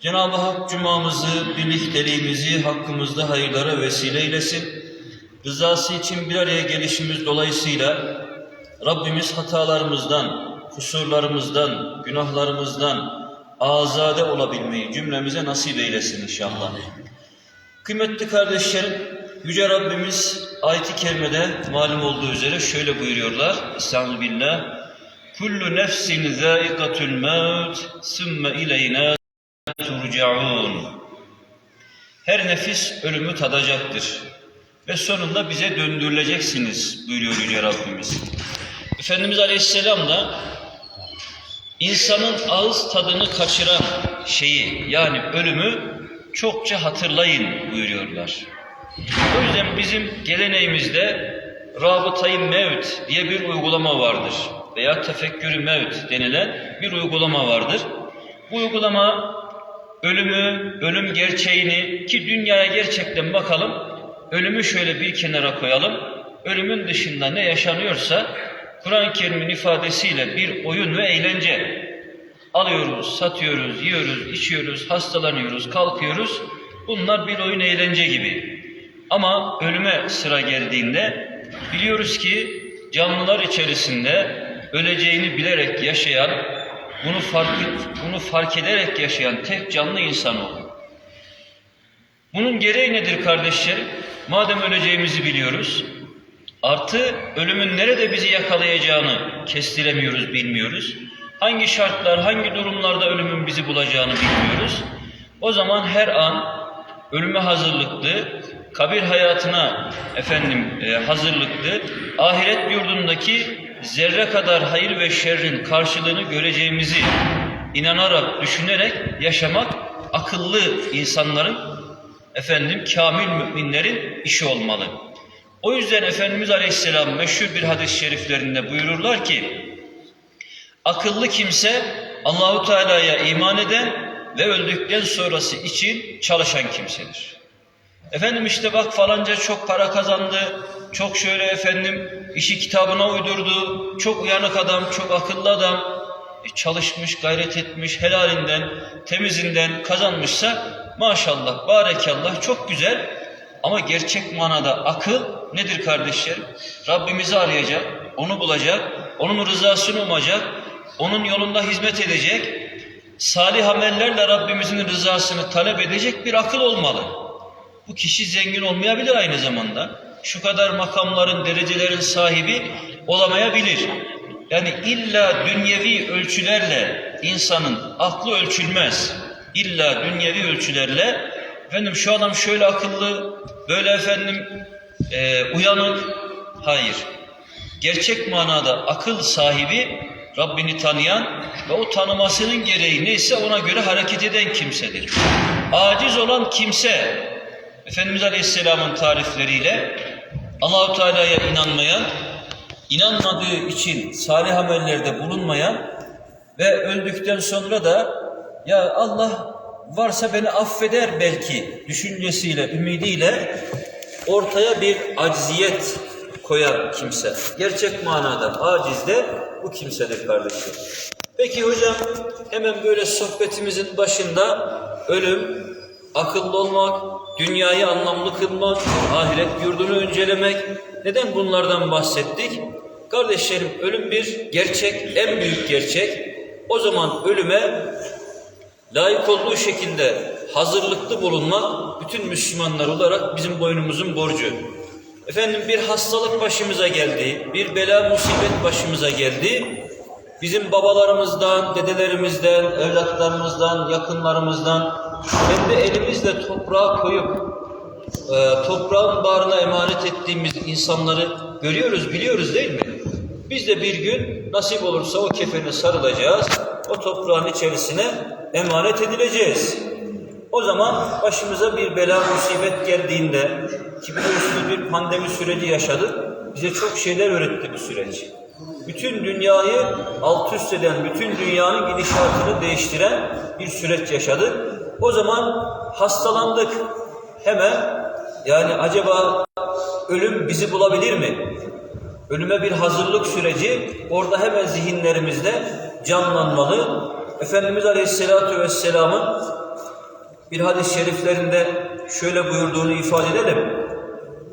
Cenab-ı Hak cumamızı, birlikteliğimizi hakkımızda hayırlara vesile eylesin. Rızası için bir araya gelişimiz dolayısıyla Rabbimiz hatalarımızdan, kusurlarımızdan, günahlarımızdan azade olabilmeyi cümlemize nasip eylesin inşallah. Kıymetli kardeşlerim, Yüce Rabbimiz ayet-i kerimede malum olduğu üzere şöyle buyuruyorlar. Estağfirullah. Kullu nefsin zâikatul mevt sümme ileyna turcaun. Her nefis ölümü tadacaktır. Ve sonunda bize döndürüleceksiniz buyuruyor Yüce Rabbimiz. Efendimiz Aleyhisselam da insanın ağız tadını kaçıran şeyi yani ölümü çokça hatırlayın buyuruyorlar. O yüzden bizim geleneğimizde Rabıtayı Mevt diye bir uygulama vardır. Veya Tefekkürü Mevt denilen bir uygulama vardır. Bu uygulama ölümü, ölüm gerçeğini ki dünyaya gerçekten bakalım, ölümü şöyle bir kenara koyalım. Ölümün dışında ne yaşanıyorsa Kur'an-ı Kerim'in ifadesiyle bir oyun ve eğlence alıyoruz, satıyoruz, yiyoruz, içiyoruz, hastalanıyoruz, kalkıyoruz. Bunlar bir oyun eğlence gibi. Ama ölüme sıra geldiğinde biliyoruz ki canlılar içerisinde öleceğini bilerek yaşayan, bunu fark, bunu fark ederek yaşayan tek canlı insan olur. Bunun gereği nedir kardeşlerim? Madem öleceğimizi biliyoruz, artı ölümün nerede bizi yakalayacağını kestiremiyoruz, bilmiyoruz. Hangi şartlar, hangi durumlarda ölümün bizi bulacağını bilmiyoruz. O zaman her an ölüme hazırlıklı, kabir hayatına efendim e, hazırlıklı, ahiret yurdundaki zerre kadar hayır ve şerrin karşılığını göreceğimizi inanarak, düşünerek yaşamak akıllı insanların efendim kamil müminlerin işi olmalı. O yüzden Efendimiz Aleyhisselam meşhur bir hadis-i şeriflerinde buyururlar ki akıllı kimse Allahu Teala'ya iman eden ve öldükten sonrası için çalışan kimsedir. Efendim işte bak falanca çok para kazandı, çok şöyle efendim işi kitabına uydurdu, çok uyanık adam, çok akıllı adam, e, çalışmış, gayret etmiş, helalinden, temizinden kazanmışsa maşallah, barekallah çok güzel. Ama gerçek manada akıl nedir kardeşlerim? Rabbimizi arayacak, onu bulacak, onun rızasını umacak, onun yolunda hizmet edecek, salih amellerle Rabbimizin rızasını talep edecek bir akıl olmalı. Bu kişi zengin olmayabilir aynı zamanda. Şu kadar makamların, derecelerin sahibi olamayabilir. Yani illa dünyevi ölçülerle insanın aklı ölçülmez. İlla dünyevi ölçülerle efendim şu adam şöyle akıllı, böyle efendim e, uyanık. Hayır. Gerçek manada akıl sahibi Rabbini tanıyan ve o tanımasının gereği neyse ona göre hareket eden kimsedir. Aciz olan kimse Efendimiz Aleyhisselam'ın tarifleriyle Allahu Teala'ya inanmayan, inanmadığı için salih amellerde bulunmayan ve öldükten sonra da ya Allah varsa beni affeder belki düşüncesiyle, ümidiyle ortaya bir acziyet koyan kimse. Gerçek manada aciz de bu kimsedir kardeşim. Peki hocam hemen böyle sohbetimizin başında ölüm, akıllı olmak, dünyayı anlamlı kılmak, ahiret yurdunu öncelemek. Neden bunlardan bahsettik? Kardeşlerim ölüm bir gerçek, en büyük gerçek. O zaman ölüme layık olduğu şekilde hazırlıklı bulunmak bütün Müslümanlar olarak bizim boynumuzun borcu. Efendim bir hastalık başımıza geldi, bir bela musibet başımıza geldi. Bizim babalarımızdan, dedelerimizden, evlatlarımızdan, yakınlarımızdan kendi elimizle toprağa koyup e, toprağın bağrına emanet ettiğimiz insanları görüyoruz, biliyoruz değil mi? Biz de bir gün nasip olursa o kefene sarılacağız, o toprağın içerisine emanet edileceğiz. O zaman başımıza bir bela musibet geldiğinde ki biliyorsunuz bir pandemi süreci yaşadık. Bize çok şeyler öğretti bu süreç. Bütün dünyayı alt üst eden, bütün dünyanın gidişatını değiştiren bir süreç yaşadık. O zaman hastalandık. Hemen yani acaba ölüm bizi bulabilir mi? Ölüme bir hazırlık süreci orada hemen zihinlerimizde canlanmalı. Efendimiz Aleyhisselatü Vesselam'ın bir hadis-i şeriflerinde şöyle buyurduğunu ifade edelim.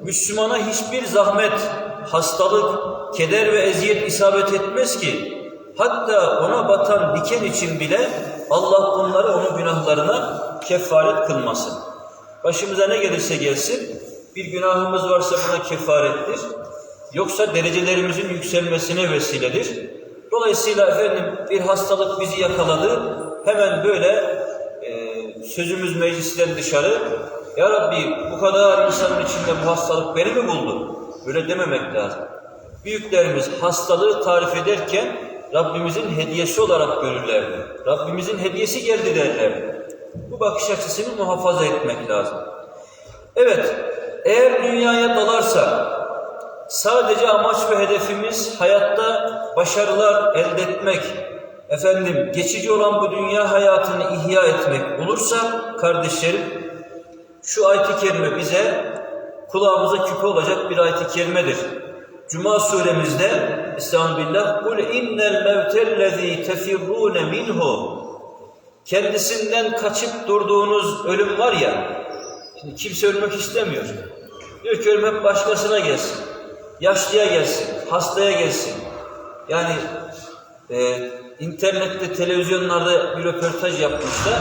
Müslümana hiçbir zahmet, hastalık, keder ve eziyet isabet etmez ki hatta ona batan diken için bile Allah onları onun günahlarına kefaret kılmasın. Başımıza ne gelirse gelsin bir günahımız varsa buna kefarettir. Yoksa derecelerimizin yükselmesine vesiledir. Dolayısıyla efendim bir hastalık bizi yakaladı. Hemen böyle e, sözümüz meclisten dışarı Ya Rabbi bu kadar insanın içinde bu hastalık beni mi buldu? Böyle dememek lazım. Büyüklerimiz hastalığı tarif ederken Rabbimizin hediyesi olarak görürlerdi. Rabbimizin hediyesi geldi derlerdi. Bu bakış açısını muhafaza etmek lazım. Evet, eğer dünyaya dalarsa sadece amaç ve hedefimiz hayatta başarılar elde etmek, efendim geçici olan bu dünya hayatını ihya etmek olursa kardeşlerim şu ayet-i kerime bize kulağımıza küpe olacak bir ayet-i kerimedir. Cuma suremizde Estağfirullah kul innel mevtellezî tefirrûne minhu kendisinden kaçıp durduğunuz ölüm var ya şimdi kimse ölmek istemiyor. Diyor ki ölüm hep başkasına gelsin. Yaşlıya gelsin, hastaya gelsin. Yani e, internette, televizyonlarda bir röportaj yapmışlar.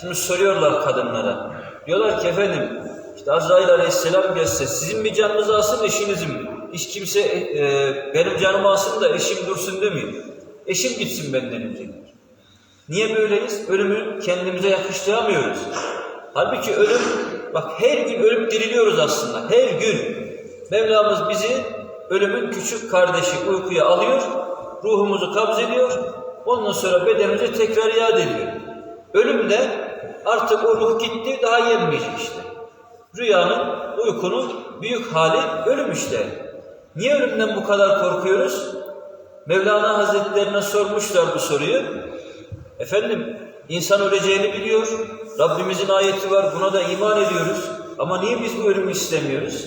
Şimdi soruyorlar kadınlara. Diyorlar ki efendim işte Azrail Aleyhisselam gelse sizin mi canınızı alsın eşinizin mi? Hiç kimse e, benim canımı alsın da eşim dursun demiyor. Eşim gitsin benden önce. Niye böyleyiz? Ölümü kendimize yakıştıramıyoruz. Halbuki ölüm, bak her gün ölüp diriliyoruz aslında. Her gün. Mevlamız bizi ölümün küçük kardeşi uykuya alıyor, ruhumuzu kabz ediyor, ondan sonra bedenimize tekrar iade ediyor. Ölüm de artık o ruh gitti, daha yenmeyecek işte. Rüyanın, uykunun büyük hali ölüm işte. Niye ölümden bu kadar korkuyoruz? Mevlana Hazretlerine sormuşlar bu soruyu. Efendim, insan öleceğini biliyor. Rabbimizin ayeti var, buna da iman ediyoruz. Ama niye biz bu ölümü istemiyoruz?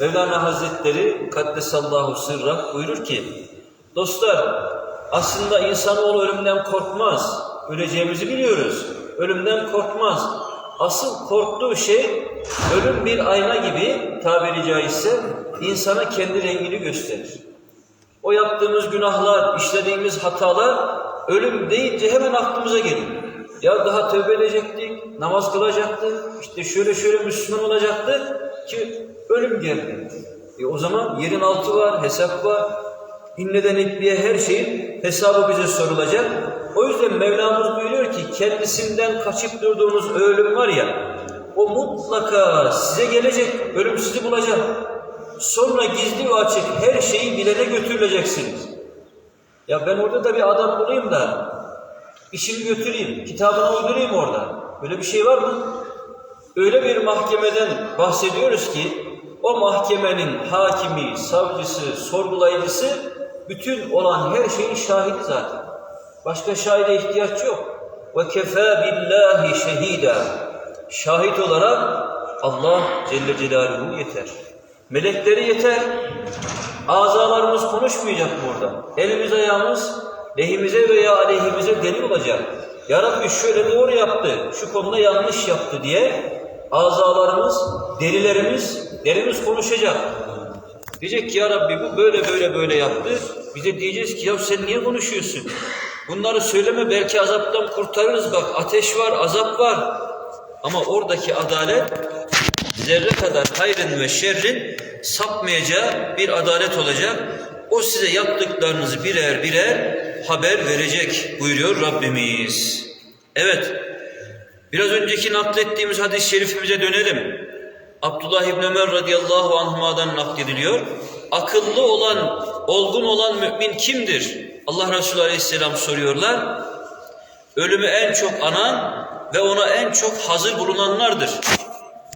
Mevlana Hazretleri Kaddesallahu sırra buyurur ki Dostlar aslında insanoğlu ölümden korkmaz. Öleceğimizi biliyoruz. Ölümden korkmaz. Asıl korktuğu şey ölüm bir ayna gibi tabiri caizse insana kendi rengini gösterir. O yaptığımız günahlar, işlediğimiz hatalar ölüm deyince hemen aklımıza gelir. Ya daha tövbe edecektik, namaz kılacaktık, işte şöyle şöyle Müslüman olacaktık ki ölüm geldi. E o zaman yerin altı var, hesap var. İnneden ipliğe her şeyin hesabı bize sorulacak. O yüzden Mevlamız buyuruyor ki kendisinden kaçıp durduğunuz ölüm var ya o mutlaka size gelecek. Ölüm sizi bulacak. Sonra gizli ve açık her şeyi bilene götürüleceksiniz. Ya ben orada da bir adam bulayım da işimi götüreyim, kitabını uydurayım orada. Böyle bir şey var mı? Öyle bir mahkemeden bahsediyoruz ki o mahkemenin hakimi, savcısı, sorgulayıcısı bütün olan her şeyin şahidi zaten. Başka şahide ihtiyaç yok. Ve kefa billahi şehida. Şahit olarak Allah Celle Celaluhu yeter. Melekleri yeter. Azalarımız konuşmayacak burada. Elimiz ayağımız lehimize veya aleyhimize delil olacak. Ya Rabbi şöyle doğru yaptı, şu konuda yanlış yaptı diye azalarımız, derilerimiz, derimiz konuşacak. Diyecek ki ya Rabbi bu böyle böyle böyle yaptı. Bize diyeceğiz ki ya sen niye konuşuyorsun? Bunları söyleme belki azaptan kurtarırız bak ateş var, azap var. Ama oradaki adalet zerre kadar hayrın ve şerrin sapmayacağı bir adalet olacak. O size yaptıklarınızı birer birer haber verecek buyuruyor Rabbimiz. Evet, biraz önceki naklettiğimiz hadis-i şerifimize dönelim. Abdullah İbn Ömer radıyallahu anhuma'dan naklediliyor. Akıllı olan, olgun olan mümin kimdir? Allah Resulü aleyhisselam soruyorlar. Ölümü en çok anan, ve ona en çok hazır bulunanlardır.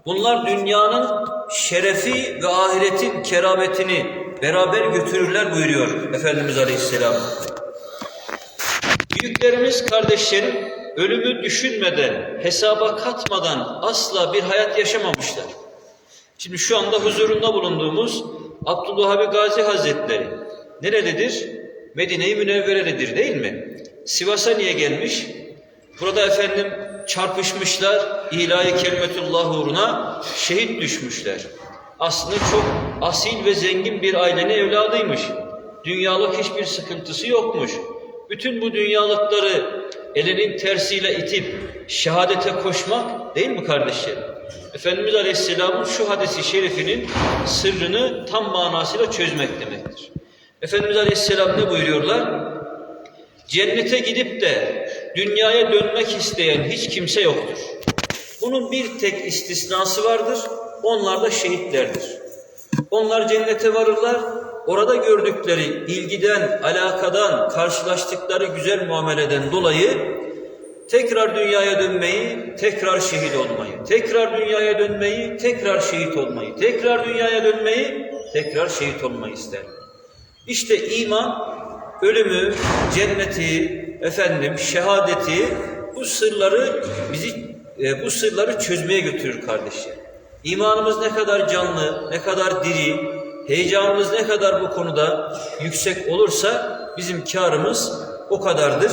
Bunlar dünyanın şerefi ve ahiretin kerametini beraber götürürler buyuruyor Efendimiz Aleyhisselam. Büyüklerimiz kardeşlerim ölümü düşünmeden, hesaba katmadan asla bir hayat yaşamamışlar. Şimdi şu anda huzurunda bulunduğumuz Abdülvahhab Gazi Hazretleri nerededir? Medine-i Münevvere'dedir değil mi? Sivas'a niye gelmiş? Burada efendim çarpışmışlar, ilahi kelimetullah uğruna şehit düşmüşler. Aslında çok asil ve zengin bir ailenin evladıymış. Dünyalık hiçbir sıkıntısı yokmuş. Bütün bu dünyalıkları elinin tersiyle itip şehadete koşmak değil mi kardeşlerim? Efendimiz Aleyhisselam'ın şu hadisi şerifinin sırrını tam manasıyla çözmek demektir. Efendimiz Aleyhisselam ne buyuruyorlar? Cennete gidip de dünyaya dönmek isteyen hiç kimse yoktur. Bunun bir tek istisnası vardır. Onlar da şehitlerdir. Onlar cennete varırlar. Orada gördükleri ilgiden, alakadan, karşılaştıkları güzel muameleden dolayı tekrar dünyaya dönmeyi, tekrar şehit olmayı, tekrar dünyaya dönmeyi, tekrar şehit olmayı, tekrar dünyaya dönmeyi, tekrar şehit olmayı ister. İşte iman ölümü, cenneti, efendim şehadeti bu sırları bizi e, bu sırları çözmeye götürür kardeşler. İmanımız ne kadar canlı, ne kadar diri, heyecanımız ne kadar bu konuda yüksek olursa bizim karımız o kadardır.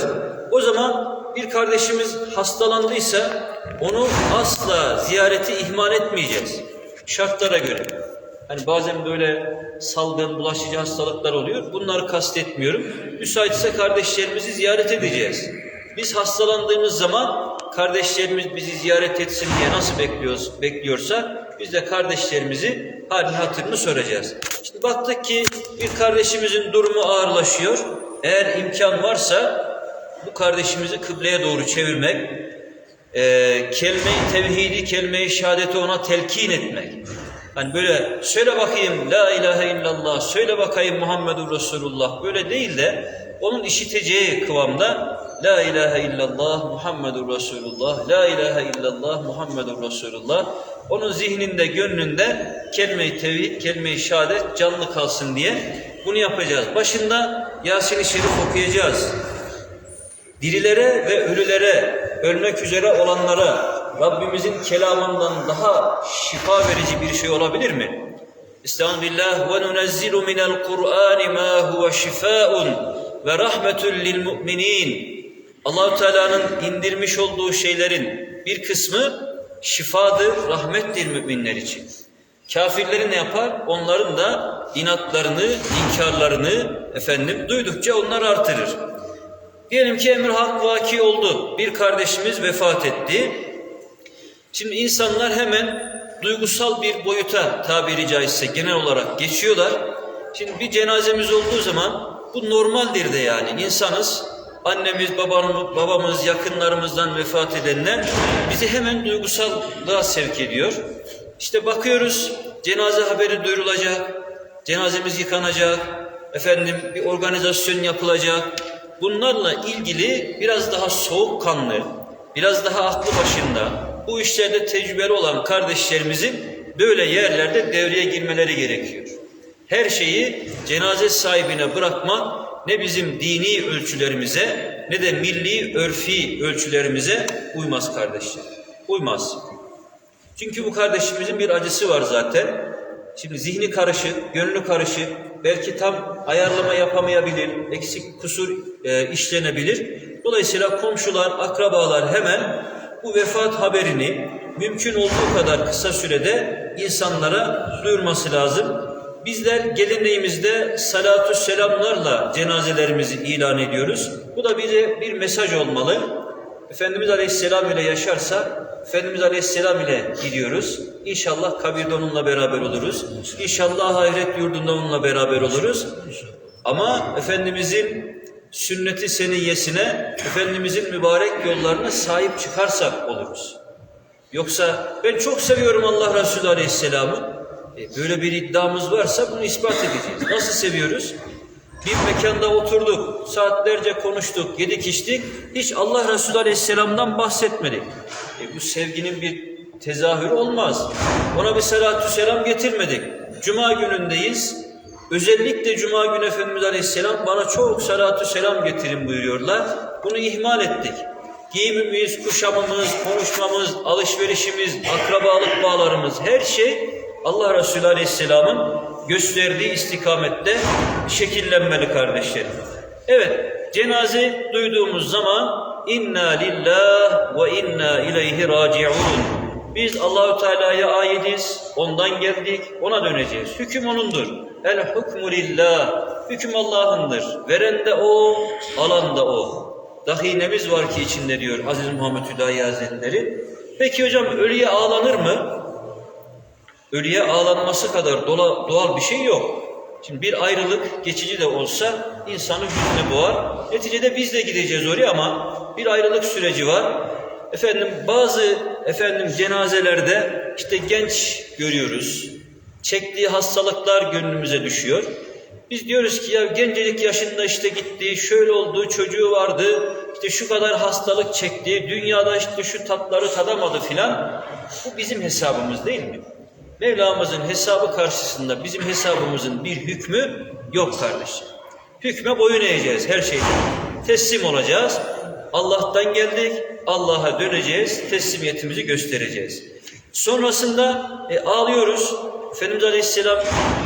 O zaman bir kardeşimiz hastalandıysa onu asla ziyareti ihmal etmeyeceğiz. Şartlara göre. Hani bazen böyle salgın, bulaşıcı hastalıklar oluyor. Bunları kastetmiyorum. Müsaitse kardeşlerimizi ziyaret edeceğiz. Biz hastalandığımız zaman kardeşlerimiz bizi ziyaret etsin diye nasıl bekliyoruz, bekliyorsa biz de kardeşlerimizi halini hatırını soracağız. Şimdi baktık ki bir kardeşimizin durumu ağırlaşıyor. Eğer imkan varsa bu kardeşimizi kıbleye doğru çevirmek, e, kelime-i tevhidi, kelime-i şehadeti ona telkin etmek. Hani böyle söyle bakayım la ilahe illallah, söyle bakayım Muhammedur Resulullah böyle değil de onun işiteceği kıvamda la ilahe illallah Muhammedur Resulullah, la ilahe illallah Muhammedur Resulullah onun zihninde, gönlünde kelime-i tevhid, kelime-i şehadet canlı kalsın diye bunu yapacağız. Başında Yasin-i Şerif okuyacağız. Dirilere ve ölülere, ölmek üzere olanlara Rabbimizin kelamından daha şifa verici bir şey olabilir mi? Estağfirullah ve nunezzilu minel Kur'an ma huve şifaun ve rahmetun lil mu'minin. Allahu Teala'nın indirmiş olduğu şeylerin bir kısmı şifadır, rahmettir müminler için. Kafirleri ne yapar? Onların da inatlarını, inkarlarını efendim duydukça onlar artırır. Diyelim ki emir hak vaki oldu. Bir kardeşimiz vefat etti. Şimdi insanlar hemen duygusal bir boyuta tabiri caizse genel olarak geçiyorlar. Şimdi bir cenazemiz olduğu zaman bu normaldir de yani insanız. Annemiz, babamız, babamız, yakınlarımızdan vefat edenler bizi hemen duygusallığa sevk ediyor. İşte bakıyoruz cenaze haberi duyurulacak, cenazemiz yıkanacak, efendim bir organizasyon yapılacak. Bunlarla ilgili biraz daha soğukkanlı, biraz daha aklı başında, bu işlerde tecrübeli olan kardeşlerimizin böyle yerlerde devreye girmeleri gerekiyor. Her şeyi cenaze sahibine bırakmak ne bizim dini ölçülerimize ne de milli örfi ölçülerimize uymaz kardeşler. Uymaz. Çünkü bu kardeşimizin bir acısı var zaten. Şimdi zihni karışık, gönlü karışık, belki tam ayarlama yapamayabilir, eksik kusur e, işlenebilir. Dolayısıyla komşular, akrabalar hemen bu vefat haberini mümkün olduğu kadar kısa sürede insanlara duyurması lazım. Bizler geleneğimizde salatü selamlarla cenazelerimizi ilan ediyoruz. Bu da bize bir mesaj olmalı. Efendimiz Aleyhisselam ile yaşarsa Efendimiz Aleyhisselam ile gidiyoruz. İnşallah kabirde onunla beraber oluruz. İnşallah ahiret yurdunda onunla beraber oluruz. Ama Efendimizin sünneti seniyyesine, Efendimizin mübarek yollarına sahip çıkarsak oluruz. Yoksa ben çok seviyorum Allah Resulü Aleyhisselam'ı. E, böyle bir iddiamız varsa bunu ispat edeceğiz. Nasıl seviyoruz? bir mekanda oturduk, saatlerce konuştuk, yedik içtik. Hiç Allah Resulü Aleyhisselam'dan bahsetmedik. E bu sevginin bir tezahürü olmaz. Ona bir salatü selam getirmedik. Cuma günündeyiz. Özellikle Cuma günü Efendimiz Aleyhisselam bana çok salatü selam getirin buyuruyorlar. Bunu ihmal ettik. Giyimimiz, kuşamımız, konuşmamız, alışverişimiz, akrabalık bağlarımız her şey Allah Resulü Aleyhisselam'ın gösterdiği istikamette şekillenmeli kardeşlerim. Evet, cenaze duyduğumuz zaman inna lillah ve inna ileyhi raciun. Biz Allahü Teala'ya aitiz, ondan geldik, ona döneceğiz. Hüküm onundur. El hukmu lillah. Hüküm Allah'ındır. Veren de o, alan da o. Dahinemiz var ki içinde diyor Aziz Muhammed Hüdayi Hazretleri. Peki hocam ölüye ağlanır mı? Ölüye ağlanması kadar dola, doğal bir şey yok. Şimdi bir ayrılık geçici de olsa insanı hüzne boğar. Neticede biz de gideceğiz oraya ama bir ayrılık süreci var. Efendim bazı efendim cenazelerde işte genç görüyoruz. Çektiği hastalıklar gönlümüze düşüyor. Biz diyoruz ki ya gencecik yaşında işte gitti, şöyle oldu, çocuğu vardı, işte şu kadar hastalık çekti, dünyada işte şu tatları tadamadı filan. Bu bizim hesabımız değil mi? Mevlamızın hesabı karşısında bizim hesabımızın bir hükmü yok kardeşim. Hükme boyun eğeceğiz her şeyden. Teslim olacağız. Allah'tan geldik, Allah'a döneceğiz, teslimiyetimizi göstereceğiz. Sonrasında e, ağlıyoruz. Efendimiz Aleyhisselam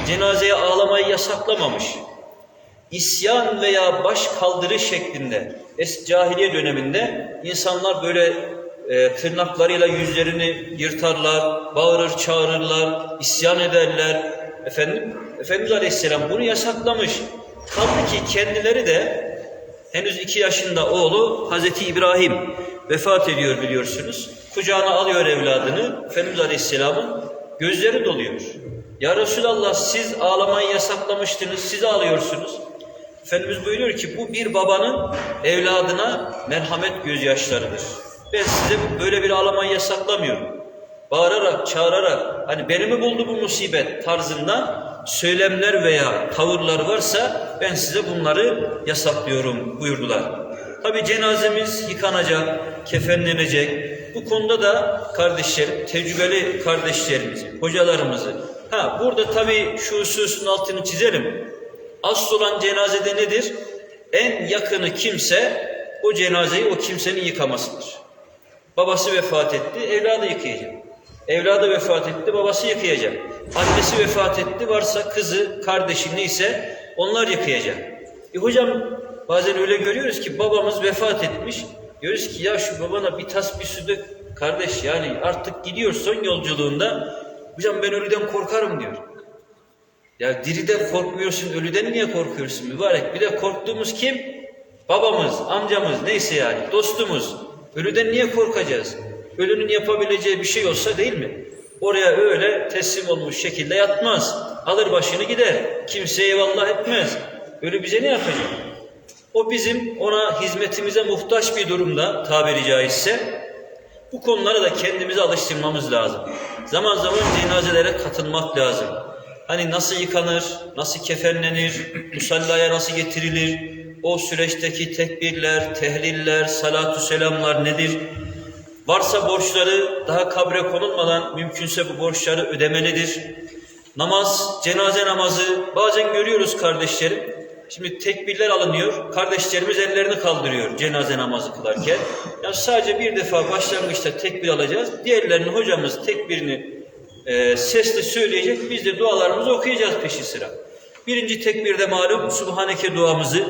cenazeye ağlamayı yasaklamamış. İsyan veya baş kaldırı şeklinde es cahiliye döneminde insanlar böyle e, tırnaklarıyla yüzlerini yırtarlar, bağırır, çağırırlar, isyan ederler. Efendim, Efendimiz Aleyhisselam bunu yasaklamış. Kaldı ki kendileri de henüz iki yaşında oğlu Hazreti İbrahim vefat ediyor biliyorsunuz. Kucağına alıyor evladını. Efendimiz Aleyhisselam'ın gözleri doluyor. Ya Resulallah siz ağlamayı yasaklamıştınız, siz ağlıyorsunuz. Efendimiz buyuruyor ki bu bir babanın evladına merhamet gözyaşlarıdır. Ben size böyle bir ağlamayı yasaklamıyorum. Bağırarak, çağırarak, hani beni mi buldu bu musibet tarzında söylemler veya tavırlar varsa ben size bunları yasaklıyorum buyurdular. Tabi cenazemiz yıkanacak, kefenlenecek. Bu konuda da kardeşlerim, tecrübeli kardeşlerimizi, hocalarımızı. Ha burada tabi şu hususun altını çizelim. Asıl olan cenazede nedir? En yakını kimse o cenazeyi o kimsenin yıkamasıdır. Babası vefat etti, evladı yıkayacak. Evladı vefat etti, babası yıkayacak. Annesi vefat etti, varsa kızı, kardeşi neyse onlar yıkayacak. E hocam bazen öyle görüyoruz ki babamız vefat etmiş. Diyoruz ki ya şu babana bir tas bir su dök. Kardeş yani artık gidiyor son yolculuğunda. Hocam ben ölüden korkarım diyor. Ya diriden korkmuyorsun, ölüden niye korkuyorsun mübarek? Bir de korktuğumuz kim? Babamız, amcamız, neyse yani, dostumuz. Ölüden niye korkacağız? Ölünün yapabileceği bir şey olsa değil mi? Oraya öyle teslim olmuş şekilde yatmaz. Alır başını gider. Kimseye eyvallah etmez. Ölü bize ne yapacak? O bizim ona hizmetimize muhtaç bir durumda tabiri caizse bu konulara da kendimizi alıştırmamız lazım. Zaman zaman cenazelere katılmak lazım. Hani nasıl yıkanır, nasıl kefenlenir, musallaya nasıl getirilir, o süreçteki tekbirler, tehliller, salatü selamlar nedir? Varsa borçları daha kabre konulmadan mümkünse bu borçları ödemelidir. Namaz, cenaze namazı bazen görüyoruz kardeşlerim. Şimdi tekbirler alınıyor, kardeşlerimiz ellerini kaldırıyor cenaze namazı kılarken. Yani sadece bir defa başlangıçta tekbir alacağız. Diğerlerinin hocamız tekbirini e, sesle söyleyecek, biz de dualarımızı okuyacağız peşi sıra. Birinci tekbirde malum Subhaneke duamızı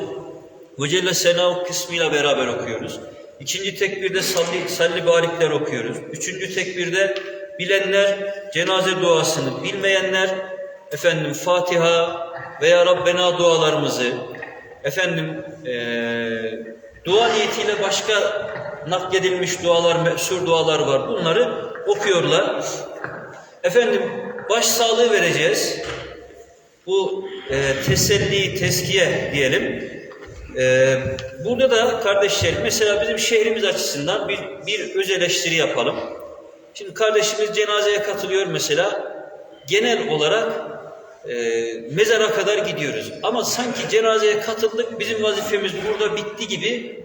ve Celle kısmıyla beraber okuyoruz. İkinci tekbirde salli, salli barikler okuyoruz. Üçüncü tekbirde bilenler cenaze duasını, bilmeyenler efendim Fatiha veya Rabbena dualarımızı, efendim eee dua niyetiyle başka nakledilmiş dualar, meşhur dualar var. Bunları okuyorlar. Efendim baş sağlığı vereceğiz. Bu e, teselli, teskiye diyelim. E, burada da kardeşlerim mesela bizim şehrimiz açısından bir, bir öz eleştiri yapalım. Şimdi kardeşimiz cenazeye katılıyor mesela. Genel olarak e, mezara kadar gidiyoruz. Ama sanki cenazeye katıldık, bizim vazifemiz burada bitti gibi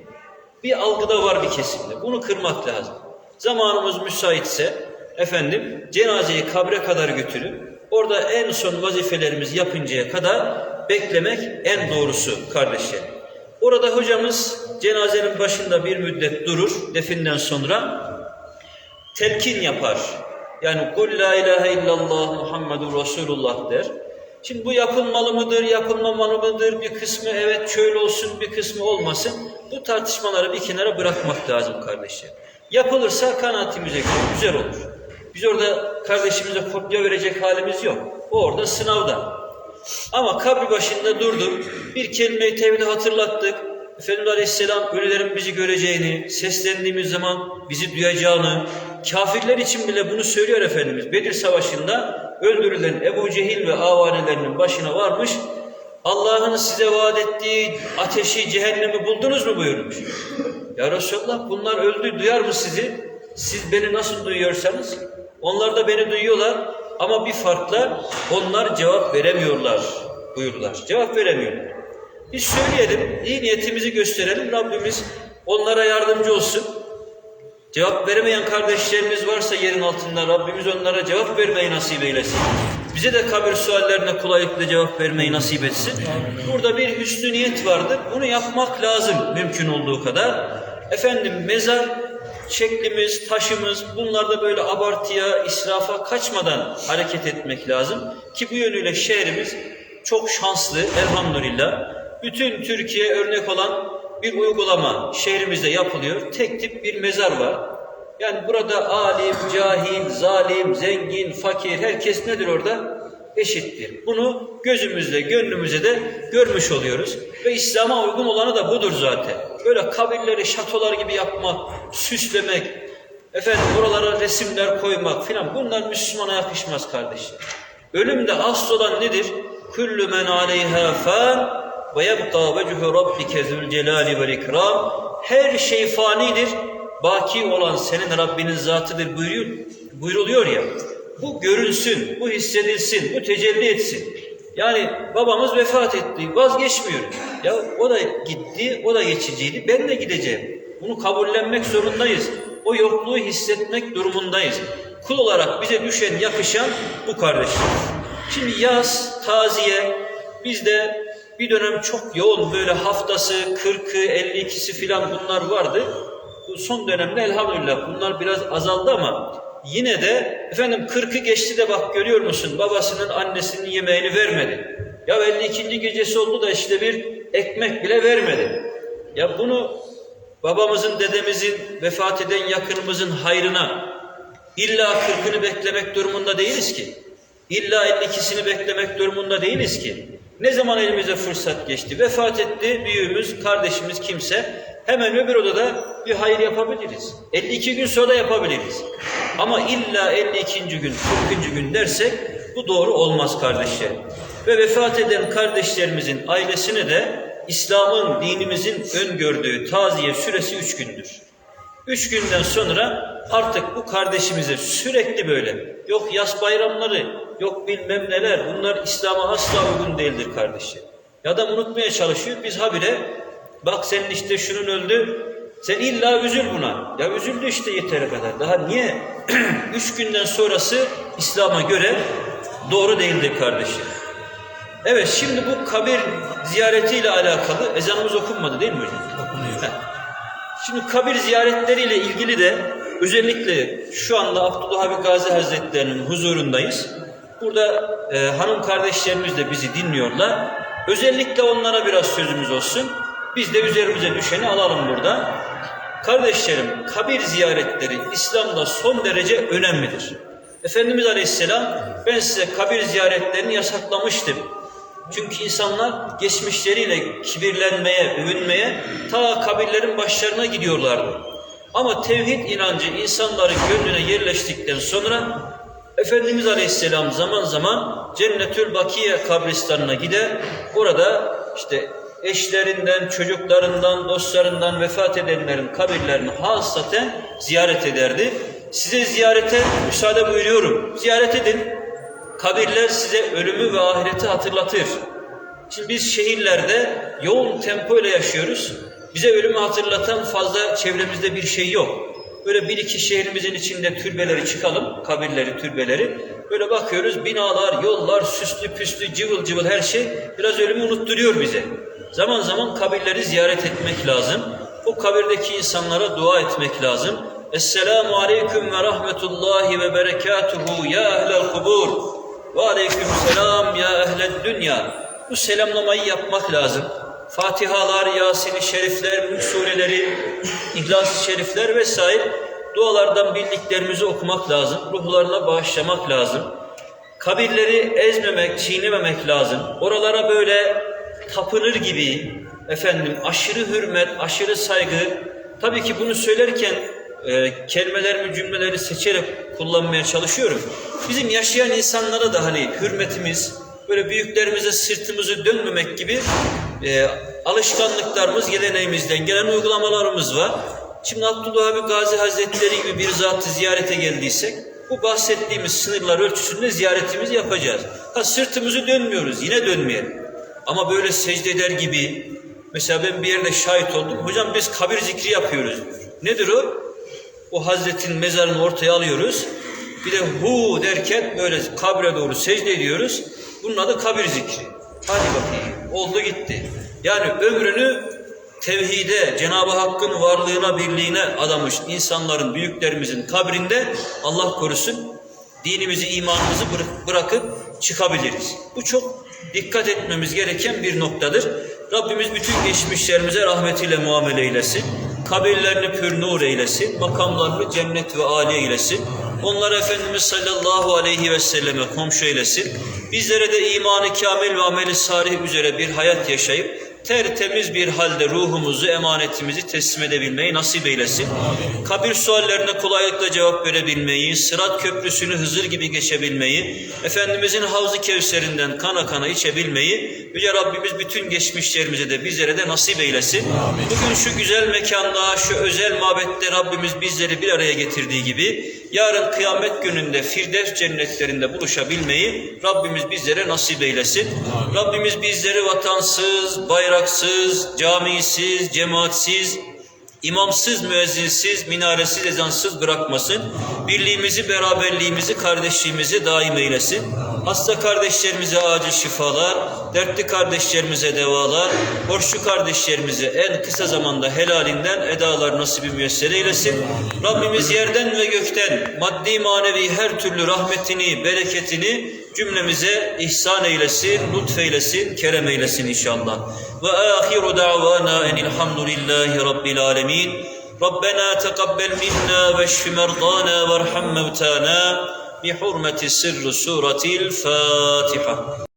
bir algıda var bir kesimde. Bunu kırmak lazım. Zamanımız müsaitse efendim cenazeyi kabre kadar götürüp orada en son vazifelerimizi yapıncaya kadar beklemek en doğrusu kardeşler. Orada hocamız cenazenin başında bir müddet durur definden sonra telkin yapar. Yani kul la ilahe illallah Muhammedur Resulullah der. Şimdi bu yapılmalı mıdır, yapılmamalı mıdır? Bir kısmı evet şöyle olsun, bir kısmı olmasın. Bu tartışmaları bir kenara bırakmak lazım kardeşler. Yapılırsa kanaatimize göre güzel olur. Biz orada kardeşimize kopya verecek halimiz yok. O orada sınavda. Ama kabri başında durduk, bir kelime-i tevhidi hatırlattık. Efendimiz Aleyhisselam ölülerin bizi göreceğini, seslendiğimiz zaman bizi duyacağını, kafirler için bile bunu söylüyor Efendimiz. Bedir Savaşı'nda öldürülen Ebu Cehil ve avanelerinin başına varmış. Allah'ın size vaat ettiği ateşi, cehennemi buldunuz mu buyurmuş. Ya Resulallah bunlar öldü, duyar mı sizi? Siz beni nasıl duyuyorsanız, onlar da beni duyuyorlar ama bir farkla onlar cevap veremiyorlar buyurdular. Cevap veremiyorlar. Biz söyleyelim, iyi niyetimizi gösterelim. Rabbimiz onlara yardımcı olsun. Cevap veremeyen kardeşlerimiz varsa yerin altında Rabbimiz onlara cevap vermeyi nasip eylesin. Bize de kabir suallerine kolaylıkla cevap vermeyi nasip etsin. Burada bir hüsnü niyet vardır. Bunu yapmak lazım mümkün olduğu kadar. Efendim mezar şeklimiz, taşımız bunlarda böyle abartıya, israfa kaçmadan hareket etmek lazım. Ki bu yönüyle şehrimiz çok şanslı elhamdülillah. Bütün Türkiye örnek olan bir uygulama şehrimizde yapılıyor. Tek tip bir mezar var. Yani burada alim, cahil, zalim, zengin, fakir herkes nedir orada? Eşittir. Bunu gözümüzde, gönlümüzde de görmüş oluyoruz. Ve İslam'a uygun olanı da budur zaten. Böyle kabirleri şatolar gibi yapmak, süslemek, efendim oralara resimler koymak filan bunlar Müslümana yakışmaz kardeşler. Ölümde asıl olan nedir? Kullu men aleyha fan ve yebqa vechuhu rabbike zülcelali vel ikram. Her şey fanidir. Baki olan senin Rabbinin zatıdır buyuruyor, buyruluyor ya. Bu görünsün, bu hissedilsin, bu tecelli etsin. Yani babamız vefat etti, vazgeçmiyor. Ya o da gitti, o da geçiciydi, ben de gideceğim. Bunu kabullenmek zorundayız. O yokluğu hissetmek durumundayız. Kul olarak bize düşen, yakışan bu kardeşler. Şimdi yaz, taziye, bizde bir dönem çok yoğun böyle haftası 40'ı 52'si filan bunlar vardı. Bu son dönemde elhamdülillah bunlar biraz azaldı ama yine de efendim 40'ı geçti de bak görüyor musun babasının annesinin yemeğini vermedi. Ya 52. gecesi oldu da işte bir ekmek bile vermedi. Ya bunu babamızın, dedemizin, vefat eden yakınımızın hayrına illa 40'ını beklemek durumunda değiliz ki. İlla 52'sini beklemek durumunda değiliz ki. Ne zaman elimize fırsat geçti? Vefat etti büyüğümüz, kardeşimiz kimse. Hemen öbür odada bir hayır yapabiliriz. 52 gün sonra da yapabiliriz. Ama illa 52. gün, 40. gün dersek bu doğru olmaz kardeşlerim. Ve vefat eden kardeşlerimizin ailesine de İslam'ın, dinimizin öngördüğü taziye süresi üç gündür. Üç günden sonra artık bu kardeşimize sürekli böyle yok yas bayramları, yok bilmem neler bunlar İslam'a asla uygun değildir kardeşim. Ya adam unutmaya çalışıyor biz habire bak senin işte şunun öldü sen illa üzül buna. Ya üzüldü işte yeteri kadar. Daha niye? Üç günden sonrası İslam'a göre doğru değildir kardeşim. Evet şimdi bu kabir ziyaretiyle alakalı ezanımız okunmadı değil mi hocam? Okunuyor. Heh. Şimdi kabir ziyaretleriyle ilgili de özellikle şu anda Abdullah Abi Gazi Hazretleri'nin huzurundayız. Burada e, hanım kardeşlerimiz de bizi dinliyorlar. Özellikle onlara biraz sözümüz olsun. Biz de üzerimize düşeni alalım burada. Kardeşlerim, kabir ziyaretleri İslam'da son derece önemlidir. Efendimiz Aleyhisselam ben size kabir ziyaretlerini yasaklamıştım. Çünkü insanlar geçmişleriyle kibirlenmeye, övünmeye ta kabirlerin başlarına gidiyorlardı. Ama tevhid inancı insanların gönlüne yerleştikten sonra Efendimiz Aleyhisselam zaman zaman Cennetül Bakiye kabristanına gider. Orada işte eşlerinden, çocuklarından, dostlarından vefat edenlerin kabirlerini hasaten ziyaret ederdi. Size ziyarete müsaade buyuruyorum. Ziyaret edin. kabirler size ölümü ve ahireti hatırlatır. Şimdi biz şehirlerde yoğun tempo ile yaşıyoruz. Bize ölümü hatırlatan fazla çevremizde bir şey yok. Böyle bir iki şehrimizin içinde türbeleri çıkalım, kabirleri, türbeleri. Böyle bakıyoruz binalar, yollar, süslü püslü, cıvıl cıvıl her şey biraz ölümü unutturuyor bize. Zaman zaman kabirleri ziyaret etmek lazım. O kabirdeki insanlara dua etmek lazım. Esselamu aleyküm ve rahmetullahi ve berekatuhu ya ehlel kubur. Ve aleyküm selam ya ehled dünya. Bu selamlamayı yapmak lazım. Fatihalar, Yasin-i Şerifler, Mülk sureleri, İhlas-ı Şerifler vesaire dualardan bildiklerimizi okumak lazım. Ruhlarına bağışlamak lazım. Kabirleri ezmemek, çiğnememek lazım. Oralara böyle tapınır gibi efendim aşırı hürmet, aşırı saygı. Tabii ki bunu söylerken e, kelimelerimi, cümleleri seçerek kullanmaya çalışıyorum. Bizim yaşayan insanlara da hani hürmetimiz, böyle büyüklerimize sırtımızı dönmemek gibi e, alışkanlıklarımız, geleneğimizden gelen uygulamalarımız var. Şimdi Abdullah abi Gazi Hazretleri gibi bir zatı ziyarete geldiysek, bu bahsettiğimiz sınırlar ölçüsünde ziyaretimizi yapacağız. Ha sırtımızı dönmüyoruz, yine dönmeyelim. Ama böyle secde eder gibi, mesela ben bir yerde şahit oldum, hocam biz kabir zikri yapıyoruz. Nedir o? O Hazretin mezarını ortaya alıyoruz. Bir de hu derken böyle kabre doğru secde ediyoruz. Bunun adı kabir zikri. Hadi bakayım. Oldu gitti. Yani ömrünü tevhide, Cenab-ı Hakk'ın varlığına, birliğine adamış insanların, büyüklerimizin kabrinde Allah korusun dinimizi, imanımızı bırak- bırakıp çıkabiliriz. Bu çok dikkat etmemiz gereken bir noktadır. Rabbimiz bütün geçmişlerimize rahmetiyle muamele eylesin. Kabirlerini pür nur eylesin. Makamlarını cennet ve âli eylesin. Onları Efendimiz sallallahu aleyhi ve selleme komşu eylesin. Bizlere de imanı kamil ve ameli salih üzere bir hayat yaşayıp tertemiz bir halde ruhumuzu, emanetimizi teslim edebilmeyi nasip eylesin. Kabir suallerine kolaylıkla cevap verebilmeyi, sırat köprüsünü Hızır gibi geçebilmeyi, Efendimizin havzı kevserinden kana kana içebilmeyi, Yüce Rabbimiz bütün geçmişlerimize de bizlere de nasip eylesin. Bugün şu güzel mekanda, şu özel mabette Rabbimiz bizleri bir araya getirdiği gibi, yarın kıyamet gününde Firdevs cennetlerinde buluşabilmeyi Rabbimiz bizlere nasip eylesin. Rabbimiz bizleri vatansız, bayraksız, camisiz, cemaatsiz, imamsız, müezzinsiz, minaresiz, ezansız bırakmasın. Birliğimizi, beraberliğimizi, kardeşliğimizi daim eylesin. Hasta kardeşlerimize acil şifalar, dertli kardeşlerimize devalar, borçlu kardeşlerimize en kısa zamanda helalinden edalar nasibi müyesser eylesin. Rabbimiz yerden ve gökten maddi manevi her türlü rahmetini, bereketini cümlemize ihsan eylesin, lütfeylesin, kerem eylesin inşallah. Ve ahiru da'vana enilhamdülillahi rabbil alemin. ربنا تقبل منا واشف مرضانا وارحم موتانا بحرمة سر سورة الفاتحة